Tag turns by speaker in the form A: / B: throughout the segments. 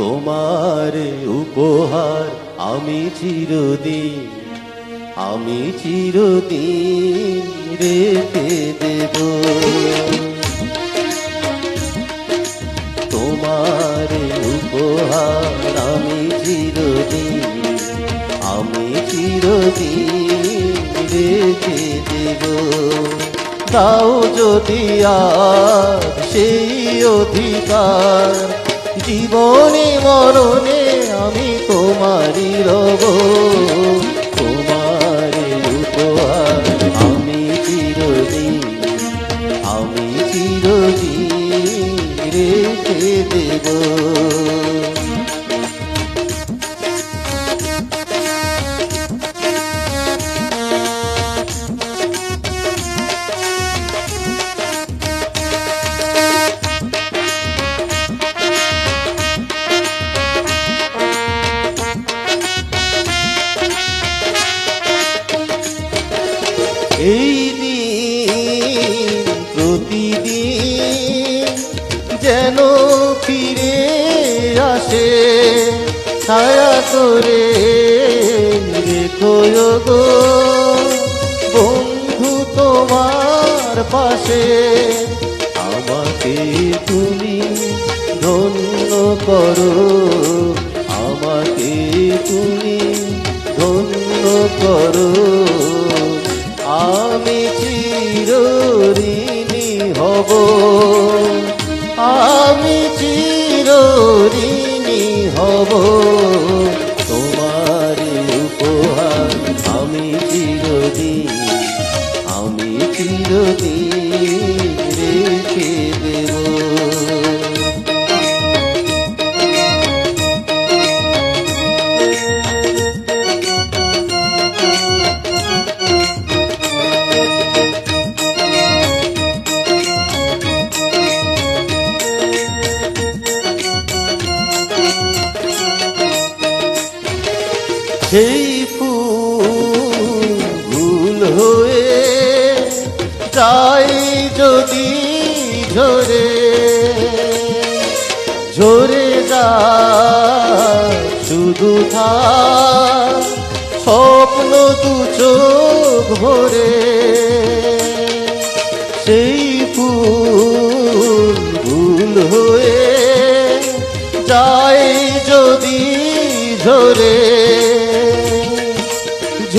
A: তোমার উপহার আমি চিরদিন আমি চিরদিন রেখে দেব। তোমার উপহার আমি চিরদিন আমি চিরদিন রেখে দেব। দাও যদি আর সেই অধিকার জীবনে মরণে আমি তোমারই রব। এই দিন প্রতিদিন যেন ফিরে আসে ছায়া করে রেখো গো। বন্ধু তোমার পাশে আমাকে তুমি ধন্য করো। হব। আমি চিরঋণী হব। সেই ফুল ভুল হয়ে যাই যদি ঝরে ঝরে যা শুধু থাক স্বপ্ন দু চোখ ভরে। সেই ফুল ভুল হয়ে যায় যদি ঝরে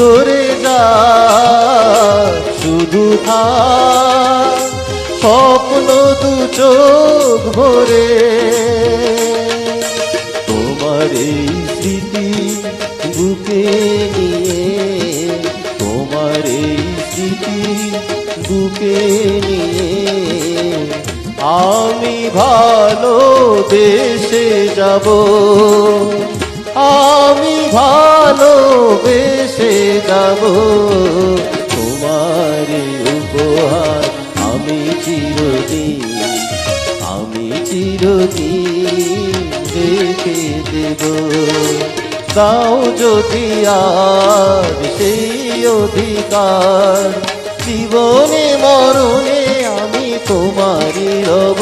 A: ঝরে যা, শুধু থাক স্বপ্ন দু চোখ ভরে, তোমার এই স্মৃতি বুকে নিয়ে, তোমার এই স্মৃতি বুকে নিয়ে, আমি ভালো দেশে যাব, আমি ভালো বেসে যাব। তোমার উপহার আমি চিরদিন আমি চিরদিন রেখে দেব। দাও যদি আর সেই অধিকার, জীবনে মরণে আমি তোমারই রব